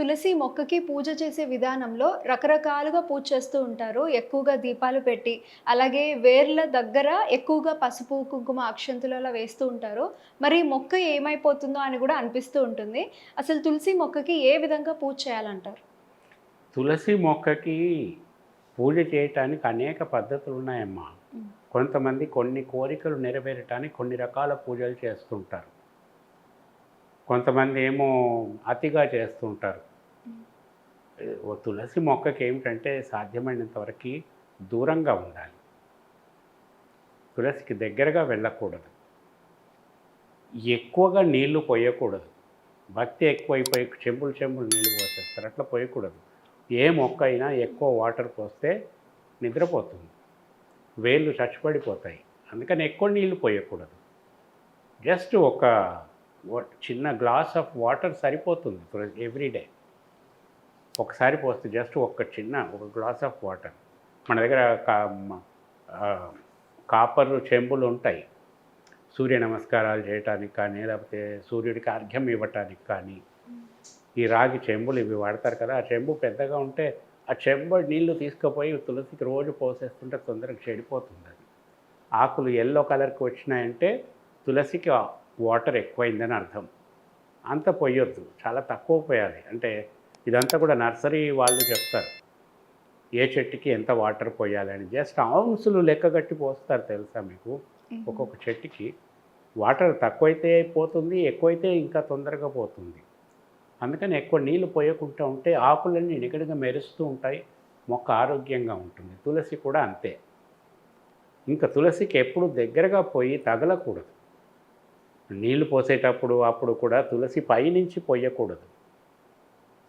తులసి మొక్కకి పూజ చేసే విధానంలో రకరకాలుగా పూజ చేస్తూ ఉంటారు. ఎక్కువగా దీపాలు పెట్టి అలాగే వేర్ల దగ్గర ఎక్కువగా పసుపు కుంకుమ అక్షంతులు అలా వేస్తూ ఉంటారు. మరి మొక్క ఏమైపోతుందో అని కూడా అనిపిస్తూ ఉంటుంది. అసలు తులసి మొక్కకి ఏ విధంగా పూజ చేయాలంటారు? తులసి మొక్కకి పూజ చేయటానికి అనేక పద్ధతులు ఉన్నాయమ్మా. మ్మ్. కొంతమంది కొన్ని కోరికలు నెరవేరటానికి కొన్ని రకాల పూజలు చేస్తుంటారు కొంతమంది ఏమో అతిగా చేస్తుంటారు తులసి మొక్కకి ఏమిటంటే సాధ్యమైనంత వరకు దూరంగా ఉండాలి. తులసికి దగ్గరగా వెళ్ళకూడదు. ఎక్కువగా నీళ్ళు పోయకూడదు. భక్తి ఎక్కువైపోయి చెంబులు చెంబులు నీళ్ళు పోసేస్తారు. అట్లా పోయకూడదు. ఏ మొక్క అయినా ఎక్కువ వాటర్ పోస్తే నిద్రపోతుంది. వేళ్ళు చచ్చిపడిపోతాయి. అందుకని ఎక్కువ నీళ్ళు పోయకూడదు. జస్ట్ ఒక వా- చిన్న గ్లాస్ ఆఫ్ వాటర్ సరిపోతుంది ఎవ్రీడే ఒకసారి పోస్తే జస్ట్ ఒక చిన్న ఒక గ్లాస్ ఆఫ్ వాటర్. మన దగ్గర కా కాపర్ చెంబులు ఉంటాయి. సూర్య నమస్కారాలు చేయటానికి కానీ లేకపోతే సూర్యుడికి అర్ఘ్యం ఇవ్వటానికి కానీ ఈ రాగి చెంబులు ఇవి వాడతారు కదా. ఆ చెంబు పెద్దగా ఉంటే ఆ చెంబు నీళ్ళు తీసుకుపోయి తులసికి రోజు పోసేస్తుంటే తొందరగా చెడిపోతుంది అది. ఆకులు ఎల్లో కలర్కి వచ్చినాయంటే తులసికి వాటర్ ఎక్కువైందని అర్థం. అంత పోయొద్దు. చాలా తక్కువ పోయాలి. అంటే ఇదంతా కూడా నర్సరీ వాళ్ళు చెప్తారు. ఏ చెట్టుకి ఎంత వాటర్ పోయాలని జస్ట్ ఆవున్సులు లెక్కగట్టి పోస్తారు తెలుసా మీకు? ఒక్కొక్క చెట్టుకి వాటర్ తక్కువైతే పోతుంది ఎక్కువైతే ఇంకా తొందరగా పోతుంది. అందుకని ఎక్కువ నీళ్ళు పోయకుండా ఉంటే ఆకులన్నీ నిగడగా మెరుస్తూ ఉంటాయి మొక్క ఆరోగ్యంగా ఉంటుంది. తులసి కూడా అంతే. ఇంకా తులసికి ఎప్పుడు దగ్గరగా పోయి తగలకూడదు. నీళ్ళు పోసేటప్పుడు అప్పుడు కూడా తులసి పైనుంచి పోయకూడదు.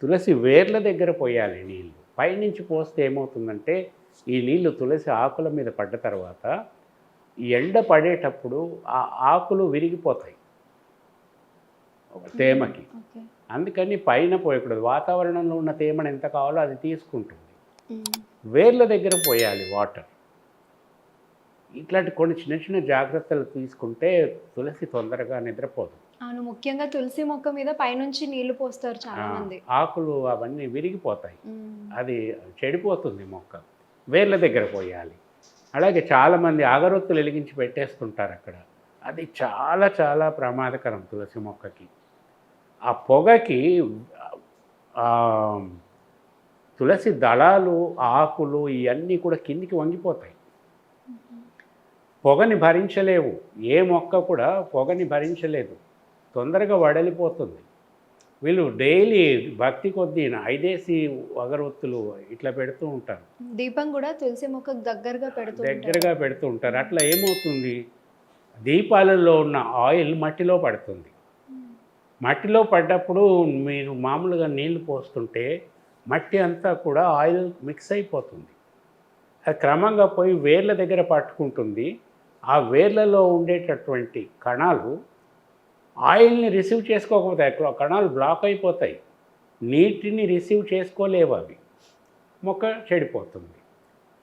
తులసి వేర్ల దగ్గర పోయాలి నీళ్ళు. పైనుంచి పోస్తే ఏమవుతుందంటే ఈ నీళ్ళు తులసి ఆకుల మీద పడ్డ తర్వాత ఎండ పడేటప్పుడు ఆ ఆకులు విరిగిపోతాయి. తేమకి. అందుకని పైన పోయకూడదు. వాతావరణంలో ఉన్న తేమను ఎంత కావాలో అది తీసుకుంటుంది. వేర్ల దగ్గర పోయాలి వాటర్. ఇట్లాంటి కొన్ని చిన్న చిన్న జాగ్రత్తలు తీసుకుంటే తులసి తొందరగా నిద్రపోదు. అవును ముఖ్యంగా తులసి మొక్క మీద పైనుంచి నీళ్ళు పోస్తారు చాలా మంది ఆకులు అవన్నీ విరిగిపోతాయి. అది చెడిపోతుంది మొక్క. వేర్ల దగ్గర పోయాలి. అలాగే చాలామంది అగరొత్తులు వెలిగించి పెట్టేస్తుంటారు అక్కడ. అది చాలా చాలా ప్రమాదకరం తులసి మొక్కకి. ఆ పొగకి తులసి దళాలు ఆకులు ఇవన్నీ కూడా కిందికి వంగిపోతాయి. పొగని భరించలేవు. ఏ మొక్క కూడా పొగని భరించలేదు. తొందరగా వడలిపోతుంది. వీళ్ళు డైలీ భక్తి కొద్దీ ఐదేసి అగరొత్తులు ఇట్లా పెడుతూ ఉంటారు. దీపం కూడా తులసి మొక్కకు దగ్గరగా పెడుతూ. దగ్గరగా పెడుతూ ఉంటారు. అట్లా ఏమవుతుంది? దీపాలలో ఉన్న ఆయిల్ మట్టిలో పడుతుంది. మట్టిలో పడ్డప్పుడు మీరు మామూలుగా నీళ్ళు పోస్తుంటే మట్టి అంతా కూడా ఆయిల్ మిక్స్ అయిపోతుంది. అది క్రమంగా పోయి వేర్ల దగ్గర పట్టుకుంటుంది. ఆ వేర్లలో ఉండేటటువంటి కణాలు ఆయిల్ని రిసీవ్ చేసుకోకపోతే కణాలు బ్లాక్ అయిపోతాయి. నీటిని రిసీవ్ చేసుకోలేవు అవి. మొక్క చెడిపోతుంది.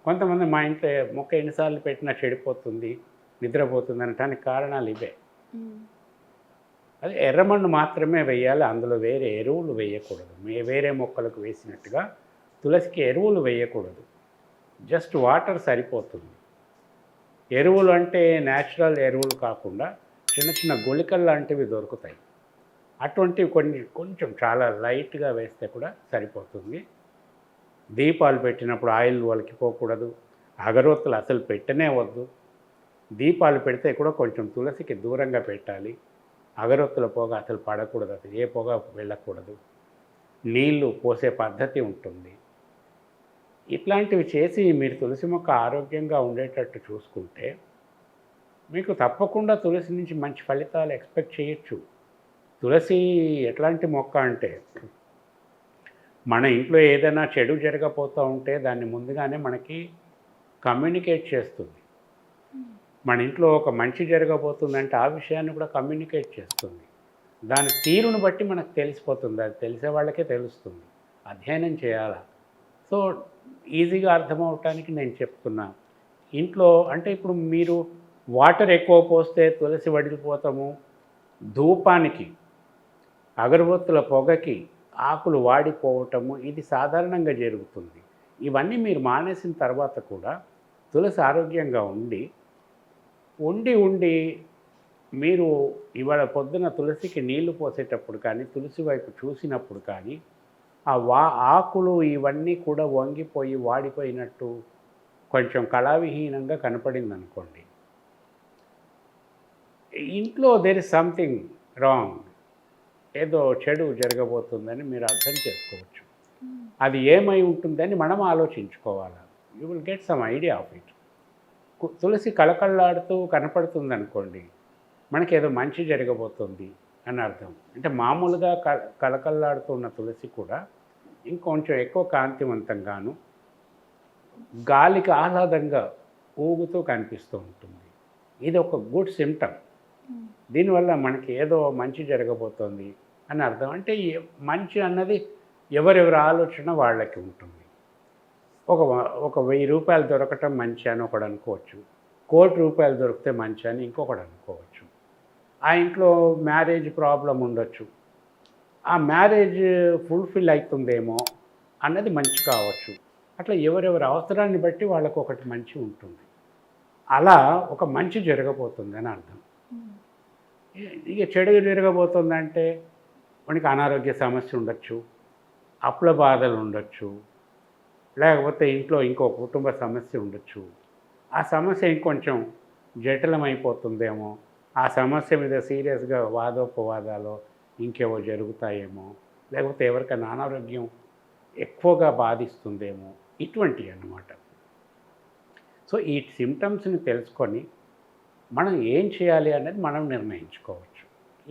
కొంతమంది మా ఇంట్లో మొక్క ఎన్నిసార్లు పెట్టినా చెడిపోతుంది నిద్రపోతుంది అనటానికి కారణాలు ఇవే. అది ఎర్రమన్ను మాత్రమే వేయాలి అందులో వేరే ఎరువులు వేయకూడదు. మే వేరే మొక్కలకు వేసినట్టుగా తులసికి ఎరువులు వేయకూడదు. జస్ట్ వాటర్ సరిపోతుంది. ఎరువులు అంటే న్యాచురల్ ఎరువులు కాకుండా చిన్న చిన్న గుళికలు లాంటివి దొరుకుతాయి. అటువంటివి కొన్ని కొంచెం చాలా లైట్గా వేస్తే కూడా సరిపోతుంది. దీపాలు పెట్టినప్పుడు ఆయిల్ వలికిపోకూడదు. అగరొత్తులు అసలు పెట్టనే వద్దు. దీపాలు పెడితే కూడా కొంచెం తులసికి దూరంగా పెట్టాలి. అగరొత్తుల పొగ అసలు పడకూడదు. అసలు ఏ పొగ వెళ్ళకూడదు. నీళ్ళు పోసే పద్ధతి ఉంటుంది. ఇట్లాంటివి చేసి మీరు తులసి మొక్క ఆరోగ్యంగా ఉండేటట్టు చూసుకుంటే మీకు తప్పకుండా తులసి నుంచి మంచి ఫలితాలు ఎక్స్పెక్ట్ చేయొచ్చు. తులసి ఎట్లాంటి మొక్క అంటే మన ఇంట్లో ఏదైనా చెడు జరగపోతూ ఉంటే దాన్ని ముందుగానే మనకి కమ్యూనికేట్ చేస్తుంది. మన ఇంట్లో ఒక మంచి జరగబోతుందంటే ఆ విషయాన్ని కూడా కమ్యూనికేట్ చేస్తుంది. దాని తీరును బట్టి మనకు తెలిసిపోతుంది అది తెలిసే వాళ్ళకే తెలుస్తుంది. అధ్యయనం చేయాలా? సో ఈజీగా అర్థమవటానికి నేను చెప్తున్నా. ఇంట్లో అంటే ఇప్పుడు మీరు వాటర్ ఎక్కువ పోస్తే తులసి వడిలిపోతాము. ధూపానికి అగరబత్తుల పొగకి ఆకులు వాడిపోవటము ఇది సాధారణంగా జరుగుతుంది. ఇవన్నీ మీరు మానేసిన తర్వాత కూడా తులసి ఆరోగ్యంగా ఉండి ఉండి ఉండి మీరు ఇవాళ పొద్దున తులసికి నీళ్ళు పోసేటప్పుడు కానీ తులసి వైపు చూసినప్పుడు కానీ ఆ వా ఆకులు ఇవన్నీ కూడా వంగిపోయి వాడిపోయినట్టు కొంచెం కళావిహీనంగా కనపడింది అనుకోండి ఇంట్లో దెర్ ఇస్ సంథింగ్ రాంగ్ ఏదో చెడు జరగబోతుందని మీరు అర్థం చేసుకోవచ్చు. అది ఏమై ఉంటుందని మనం ఆలోచించుకోవాలి. You will get some idea of it తులసి కళకళలాడుతూ కనపడుతుంది అనుకోండి మనకి ఏదో మంచి జరగబోతుంది అని అర్థం. అంటే మామూలుగా క కళకళలాడుతున్న తులసి కూడా ఇంకొంచెం ఎక్కువ కాంతివంతంగాను గాలికి ఆహ్లాదంగా ఊగుతూ కనిపిస్తూ ఉంటుంది. ఇది ఒక గుడ్ సిమ్టమ్ దీనివల్ల మనకి ఏదో మంచి జరగబోతోంది అని అర్థం. అంటే మంచి అన్నది ఎవరెవరి ఆలోచన వాళ్ళకి ఉంటుంది. ఒక ఒక వెయ్యి రూపాయలు దొరకటం మంచి అని ఒకడు అనుకోవచ్చు. కోటి రూపాయలు దొరికితే మంచి అని ఇంకొకడు అనుకోవచ్చు. ఆ ఇంట్లో మ్యారేజ్ ప్రాబ్లం ఉండొచ్చు. ఆ మ్యారేజ్ ఫుల్ఫిల్ అవుతుందేమో అన్నది మంచి కావచ్చు. అట్లా ఎవరెవరి అవసరాన్ని బట్టి వాళ్ళకు ఒకటి మంచి ఉంటుంది. అలా ఒక మంచి జరగబోతుందని అర్థం. ఇక చెడు జరగబోతుందంటే మనకి అనారోగ్య సమస్య ఉండొచ్చు అప్పుల బాధలు ఉండొచ్చు లేకపోతే ఇంట్లో ఇంకో కుటుంబ సమస్య ఉండొచ్చు. ఆ సమస్య ఇంకొంచెం జటిలమైపోతుందేమో ఆ సమస్య మీద సీరియస్గా వాదోపవాదాలు ఇంకేవో జరుగుతాయేమో లేకపోతే ఎవరికైనా అనారోగ్యం ఎక్కువగా బాధిస్తుందేమో ఇటువంటివి అన్నమాట సో ఈ సిమ్టమ్స్ని తెలుసుకొని మనం ఏం చేయాలి అనేది మనం నిర్ణయించుకోవచ్చు.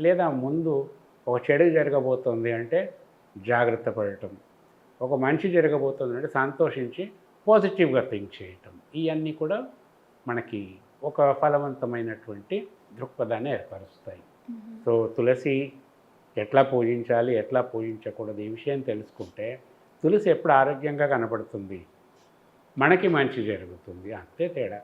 లేదా ముందు ఒక చెడు జరగబోతుంది అంటే జాగ్రత్త పడటం. ఒక మంచి జరగబోతుంది అంటే సంతోషించి పాజిటివ్గా థింక్ చేయటం. ఇవన్నీ కూడా మనకి ఒక ఫలవంతమైనటువంటి దృక్పథాన్ని ఏర్పరుస్తాయి. సో తులసి ఎట్లా పూజించాలి ఎట్లా పూజించకూడదు ఈ విషయం తెలుసుకుంటే తులసి ఎప్పుడు ఆరోగ్యంగా కనపడుతుంది? మనకి మంచి జరుగుతుంది. అంతే తేడా.